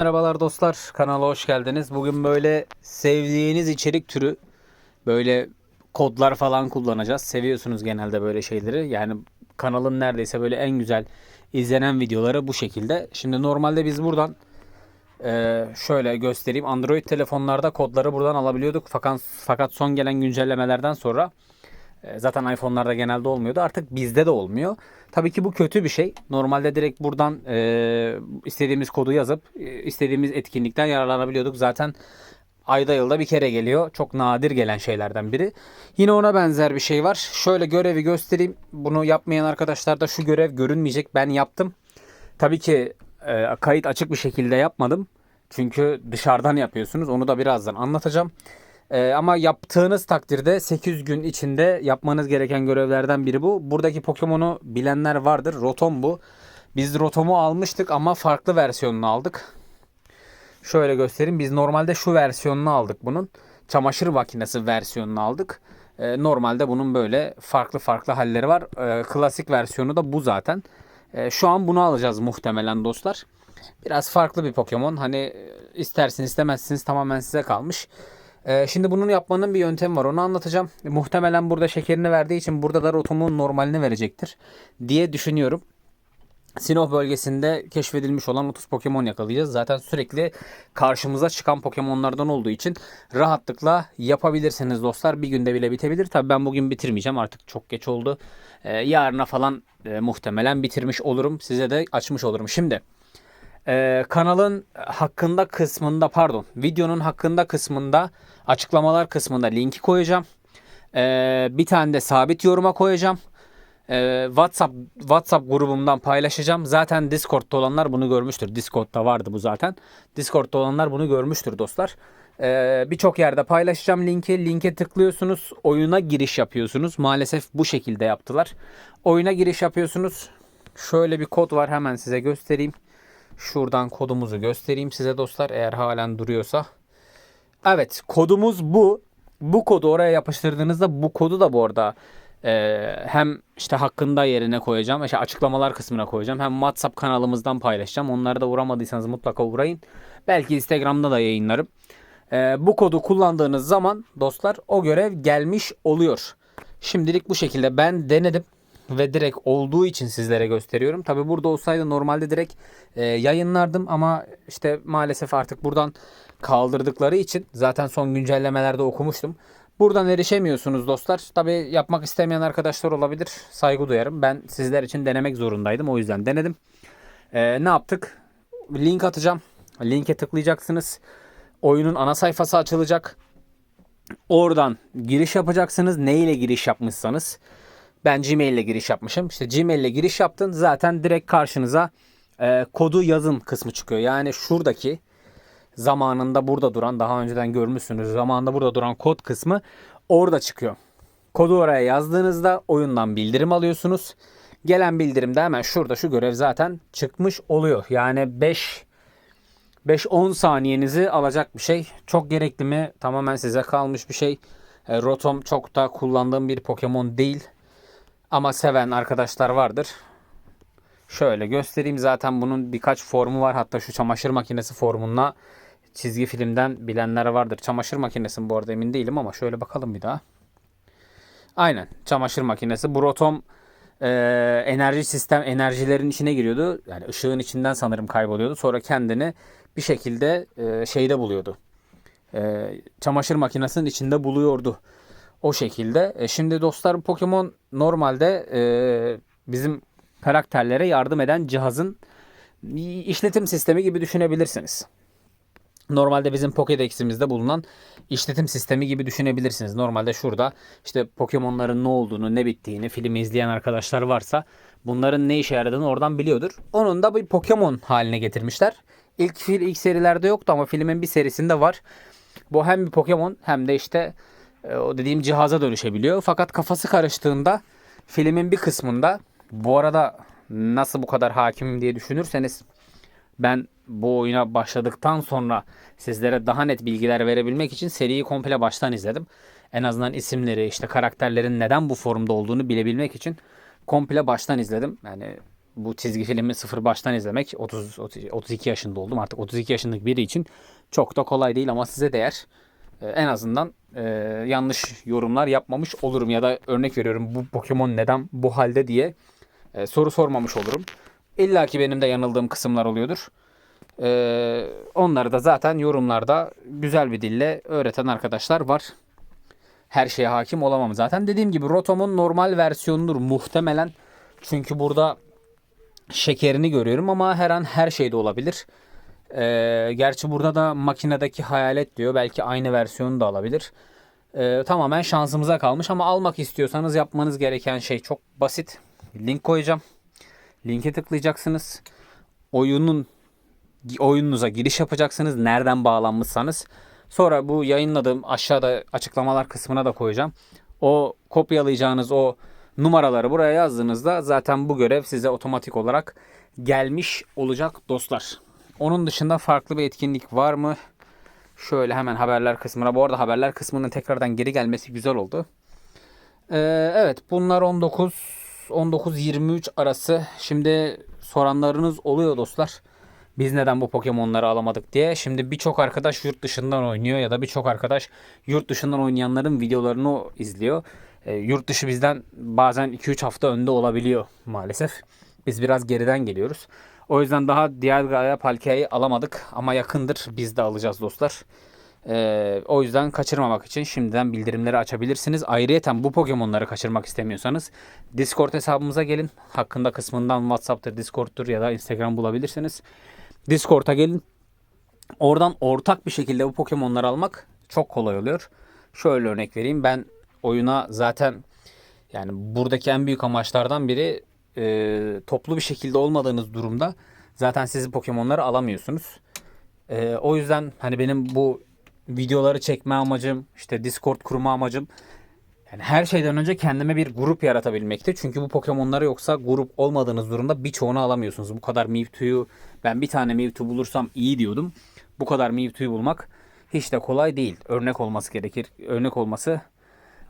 Merhabalar dostlar, kanala hoş geldiniz. Bugün böyle sevdiğiniz içerik türü böyle kodlar falan kullanacağız. Seviyorsunuz genelde böyle şeyleri. Yani kanalın neredeyse böyle en güzel izlenen videoları bu şekilde. Şimdi normalde biz buradan e, şöyle göstereyim. Android telefonlarda kodları buradan alabiliyorduk. Fakat fakat son gelen güncellemelerden sonra Zaten iPhone'larda genelde olmuyordu. Artık bizde de olmuyor. Tabii ki bu kötü bir şey. Normalde direkt buradan e, istediğimiz kodu yazıp e, istediğimiz etkinlikten yararlanabiliyorduk. Zaten ayda yılda bir kere geliyor. Çok nadir gelen şeylerden biri. Yine ona benzer bir şey var. Şöyle görevi göstereyim. Bunu yapmayan arkadaşlar da şu görev görünmeyecek. Ben yaptım. Tabii ki e, kayıt açık bir şekilde yapmadım. Çünkü dışarıdan yapıyorsunuz. Onu da birazdan anlatacağım. Ee, ama yaptığınız takdirde 800 gün içinde yapmanız gereken görevlerden biri bu. Buradaki Pokemon'u bilenler vardır. Rotom bu. Biz Rotom'u almıştık ama farklı versiyonunu aldık. Şöyle göstereyim. Biz normalde şu versiyonunu aldık bunun. Çamaşır makinesi versiyonunu aldık. Ee, normalde bunun böyle farklı farklı halleri var. Ee, klasik versiyonu da bu zaten. Ee, şu an bunu alacağız muhtemelen dostlar. Biraz farklı bir Pokemon. Hani e, istersiniz istemezsiniz tamamen size kalmış. Ee, şimdi bunun yapmanın bir yöntemi var. Onu anlatacağım. Muhtemelen burada şekerini verdiği için burada da rotomun normalini verecektir diye düşünüyorum. Sinop bölgesinde keşfedilmiş olan 30 Pokemon yakalayacağız. Zaten sürekli karşımıza çıkan Pokemonlardan olduğu için rahatlıkla yapabilirsiniz dostlar. Bir günde bile bitebilir. Tabi ben bugün bitirmeyeceğim. Artık çok geç oldu. Ee, yarına falan e, muhtemelen bitirmiş olurum. Size de açmış olurum. Şimdi ee, kanalın hakkında kısmında pardon videonun hakkında kısmında açıklamalar kısmında linki koyacağım. Ee, bir tane de sabit yoruma koyacağım. Ee, WhatsApp WhatsApp grubumdan paylaşacağım. Zaten Discord'da olanlar bunu görmüştür. Discord'da vardı bu zaten. Discord'da olanlar bunu görmüştür dostlar. Ee, Birçok yerde paylaşacağım linki. Linke tıklıyorsunuz. Oyuna giriş yapıyorsunuz. Maalesef bu şekilde yaptılar. Oyuna giriş yapıyorsunuz. Şöyle bir kod var hemen size göstereyim. Şuradan kodumuzu göstereyim size dostlar eğer halen duruyorsa. Evet kodumuz bu. Bu kodu oraya yapıştırdığınızda bu kodu da bu arada e, hem işte hakkında yerine koyacağım. işte açıklamalar kısmına koyacağım. Hem WhatsApp kanalımızdan paylaşacağım. Onları da uğramadıysanız mutlaka uğrayın. Belki Instagram'da da yayınlarım. E, bu kodu kullandığınız zaman dostlar o görev gelmiş oluyor. Şimdilik bu şekilde ben denedim ve direkt olduğu için sizlere gösteriyorum. Tabi burada olsaydı normalde direkt e, yayınlardım ama işte maalesef artık buradan kaldırdıkları için zaten son güncellemelerde okumuştum. Buradan erişemiyorsunuz dostlar. Tabi yapmak istemeyen arkadaşlar olabilir. Saygı duyarım. Ben sizler için denemek zorundaydım. O yüzden denedim. E, ne yaptık? Link atacağım. Linke tıklayacaksınız. Oyunun ana sayfası açılacak. Oradan giriş yapacaksınız. Ne ile giriş yapmışsanız. Ben Gmail ile giriş yapmışım. İşte Gmail ile giriş yaptın. Zaten direkt karşınıza e, kodu yazın kısmı çıkıyor. Yani şuradaki zamanında burada duran daha önceden görmüşsünüz. Zamanında burada duran kod kısmı orada çıkıyor. Kodu oraya yazdığınızda oyundan bildirim alıyorsunuz. Gelen bildirimde hemen şurada şu görev zaten çıkmış oluyor. Yani 5 5-10 saniyenizi alacak bir şey. Çok gerekli mi? Tamamen size kalmış bir şey. E, Rotom çok da kullandığım bir Pokemon değil. Ama seven arkadaşlar vardır. Şöyle göstereyim zaten bunun birkaç formu var. Hatta şu çamaşır makinesi formuna çizgi filmden bilenler vardır. Çamaşır makinesi bu arada emin değilim ama şöyle bakalım bir daha. Aynen çamaşır makinesi. Brotom e, enerji sistem enerjilerin içine giriyordu. Yani ışığın içinden sanırım kayboluyordu. Sonra kendini bir şekilde e, şeyde buluyordu. E, çamaşır makinesinin içinde buluyordu. O şekilde. E, şimdi dostlar Pokemon normalde e, bizim karakterlere yardım eden cihazın işletim sistemi gibi düşünebilirsiniz. Normalde bizim Pokédex'imizde bulunan işletim sistemi gibi düşünebilirsiniz. Normalde şurada işte Pokemon'ların ne olduğunu, ne bittiğini filmi izleyen arkadaşlar varsa bunların ne işe yaradığını oradan biliyordur. Onun da bir Pokemon haline getirmişler. İlk ilk serilerde yoktu ama filmin bir serisinde var. Bu hem bir Pokemon hem de işte o dediğim cihaza dönüşebiliyor. Fakat kafası karıştığında filmin bir kısmında bu arada nasıl bu kadar hakimim diye düşünürseniz ben bu oyuna başladıktan sonra sizlere daha net bilgiler verebilmek için seriyi komple baştan izledim. En azından isimleri işte karakterlerin neden bu formda olduğunu bilebilmek için komple baştan izledim. Yani bu çizgi filmi sıfır baştan izlemek 30, 30 32 yaşında oldum artık 32 yaşındaki biri için çok da kolay değil ama size değer. Ee, en azından e, yanlış yorumlar yapmamış olurum ya da örnek veriyorum bu Pokemon neden bu halde diye e, soru sormamış olurum. İlla ki benim de yanıldığım kısımlar oluyordur. Ee, onları da zaten yorumlarda güzel bir dille öğreten arkadaşlar var. Her şeye hakim olamam zaten. Dediğim gibi Rotom'un normal versiyonudur muhtemelen. Çünkü burada şekerini görüyorum ama her an her şey de olabilir. Ee, gerçi burada da makinedeki hayalet diyor. Belki aynı versiyonu da alabilir. Ee, tamamen şansımıza kalmış ama almak istiyorsanız yapmanız gereken şey çok basit. Link koyacağım. Linke tıklayacaksınız. Oyunun oyununuza giriş yapacaksınız. Nereden bağlanmışsanız. Sonra bu yayınladığım aşağıda açıklamalar kısmına da koyacağım. O kopyalayacağınız o numaraları buraya yazdığınızda zaten bu görev size otomatik olarak gelmiş olacak dostlar. Onun dışında farklı bir etkinlik var mı? Şöyle hemen haberler kısmına. Bu arada haberler kısmının tekrardan geri gelmesi güzel oldu. Ee, evet bunlar 19 19-23 arası. Şimdi soranlarınız oluyor dostlar. Biz neden bu Pokemon'ları alamadık diye. Şimdi birçok arkadaş yurt dışından oynuyor ya da birçok arkadaş yurt dışından oynayanların videolarını izliyor. E, yurt dışı bizden bazen 2-3 hafta önde olabiliyor maalesef. Biz biraz geriden geliyoruz. O yüzden daha Dialga'ya Palkia'yı alamadık ama yakındır biz de alacağız dostlar. Ee, o yüzden kaçırmamak için şimdiden bildirimleri açabilirsiniz. Ayrıyeten bu Pokemon'ları kaçırmak istemiyorsanız Discord hesabımıza gelin. Hakkında kısmından WhatsApp'tır, Discord'tur ya da Instagram bulabilirsiniz. Discord'a gelin. Oradan ortak bir şekilde bu Pokemon'ları almak çok kolay oluyor. Şöyle örnek vereyim. Ben oyuna zaten yani buradaki en büyük amaçlardan biri e, toplu bir şekilde olmadığınız durumda zaten sizi Pokemon'ları alamıyorsunuz. E, o yüzden hani benim bu videoları çekme amacım, işte Discord kurma amacım yani her şeyden önce kendime bir grup yaratabilmekti. Çünkü bu Pokemon'ları yoksa grup olmadığınız durumda birçoğunu alamıyorsunuz. Bu kadar Mewtwo'yu ben bir tane Mewtwo bulursam iyi diyordum. Bu kadar Mewtwo'yu bulmak hiç de kolay değil. Örnek olması gerekir. Örnek olması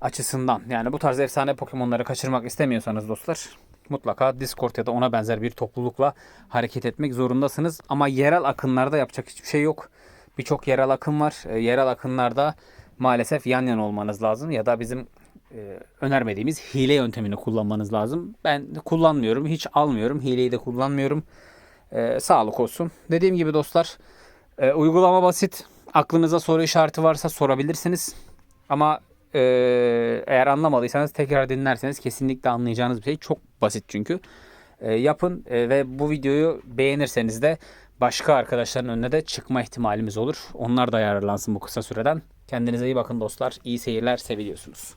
açısından. Yani bu tarz efsane Pokemon'ları kaçırmak istemiyorsanız dostlar mutlaka Discord ya da ona benzer bir toplulukla hareket etmek zorundasınız. Ama yerel akınlarda yapacak hiçbir şey yok. Birçok yerel akım var. E, yerel akınlarda maalesef yan yana olmanız lazım ya da bizim e, önermediğimiz hile yöntemini kullanmanız lazım. Ben kullanmıyorum, hiç almıyorum. Hileyi de kullanmıyorum. E, sağlık olsun. Dediğim gibi dostlar, uygulama basit. Aklınıza soru işareti varsa sorabilirsiniz. Ama e, eğer anlamadıysanız tekrar dinlerseniz kesinlikle anlayacağınız bir şey. Çok basit çünkü. E, yapın e, ve bu videoyu beğenirseniz de başka arkadaşların önüne de çıkma ihtimalimiz olur. Onlar da yararlansın bu kısa süreden. Kendinize iyi bakın dostlar. İyi seyirler, seviliyorsunuz.